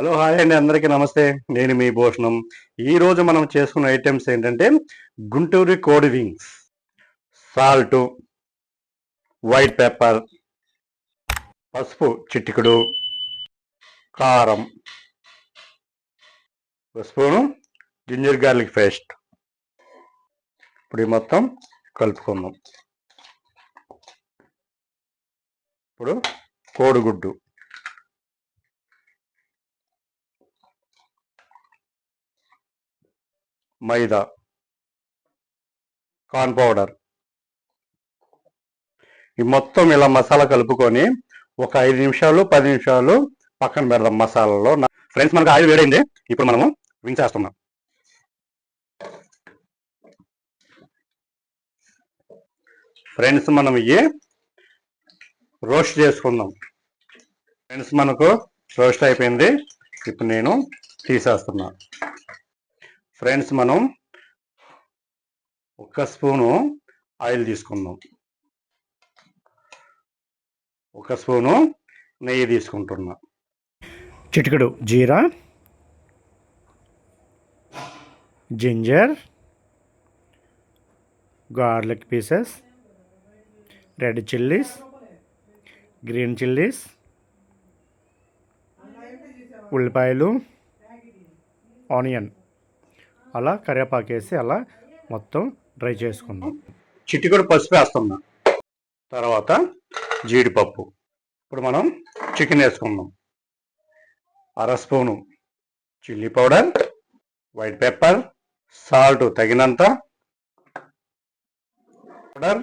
Hello hi అండి. అందరికీ నమస్తే. నేను మీ భూషణం. ఈరోజు మనం చేసుకున్న ఐటమ్స్ ఏంటంటే గుంటూరు కోడి వింగ్స్ సాల్ట్ వైట్ పెప్పర్ పసుపు చిటికుడు కారం పసుపును స్పూను జింజర్ గార్లిక్ పేస్ట్ ఇప్పుడు మొత్తం కలుపుకుందాం. ఇప్పుడు కోడిగుడ్డు. మైదా. Corn powder. ఈ మొత్తం ఇలా మసాలా కలుపుకొని ఒక ఐదు నిమిషాలు పది నిమిషాలు పక్కన పెడదాం మసాలాలో. ఫ్రెండ్స్ మనకు ఆయిల్ వేడైంది. ఇప్పుడు మనము వించేస్తున్నాం వేస్తున్నాం ఫ్రెండ్స్ మనం ఇవి రోస్ట్ చేసుకుందాం. ఫ్రెండ్స్ మనకు రోస్ట్ అయిపోయింది. ఇప్పుడు నేను తీసేస్తున్నా. ఫ్రెండ్స్ మనం ఒక స్పూను ఆయిల్ తీసుకుందాం. ఒక స్పూను నెయ్యి తీసుకుంటున్నా. చిటికెడు జీరా ginger garlic pieces red chillies green chillies ఉల్లిపాయలు ఆనియన్. అలా కరివేపాకు వేసి అలా మొత్తం డ్రై చేసుకుందాం. చిటికెడు పసుపు వేస్తున్నాం. తర్వాత జీడిపప్పు. ఇప్పుడు మనం చికెన్ వేసుకుందాం. అర spoon chilli powder white pepper salt తగినంత పౌడర్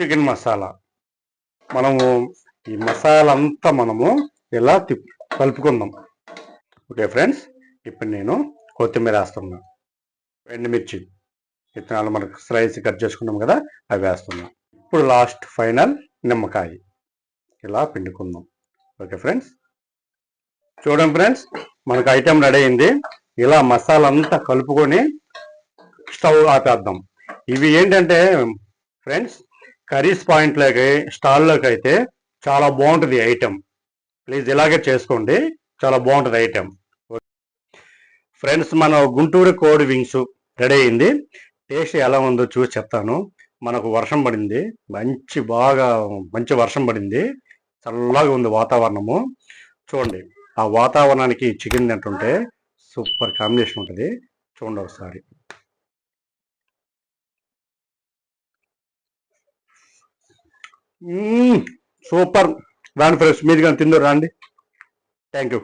చికెన్ మసాలా. మనము ఈ మసాలా అంతా మనము ఇలా తిప్పు కలుపుకుందాం. ఓకే ఫ్రెండ్స్ ఇప్పుడు నేను కొత్తిమీర వేస్తున్నా. ఎండుమిర్చి విత్తనాలు మనకు స్లైస్ కట్ చేసుకున్నాం కదా అవి వేస్తున్నాం. ఇప్పుడు లాస్ట్ ఫైనల్ నిమ్మకాయ. ఇలా పిండుకుందాం. ఓకే ఫ్రెండ్స్ చూడండి ఫ్రెండ్స్ మనకు ఐటెం రెడీ అయింది. ఇలా మసాలా అంతా కలుపుకొని స్టవ్ ఆపేద్దాం. ఇవి ఏంటంటే ఫ్రెండ్స్ కర్రీస్ పాయింట్లోకి స్టాల్లోకి అయితే చాలా బాగుంటుంది ఐటెం ప్లీజ్ ఇలాగే చేసుకోండి. చాలా బాగుంటుంది ఐటెం ఫ్రెండ్స్ మన గుంటూరు కోడి వింగ్స్ రెడీ అయింది. టేస్ట్ ఎలా ఉందో చూసి చెప్తాను. మనకు వర్షం పడింది. మంచి బాగా మంచి వర్షం పడింది. చల్లగా ఉంది వాతావరణము. చూడండి ఆ వాతావరణానికి చికెన్ తింటుంటే సూపర్ కాంబినేషన్ ఉంటుంది. చూడండి ఒకసారి. సూపర్. రాండి ఫ్రెండ్స్ మీరు కానీ తిందో రాండి. Thank you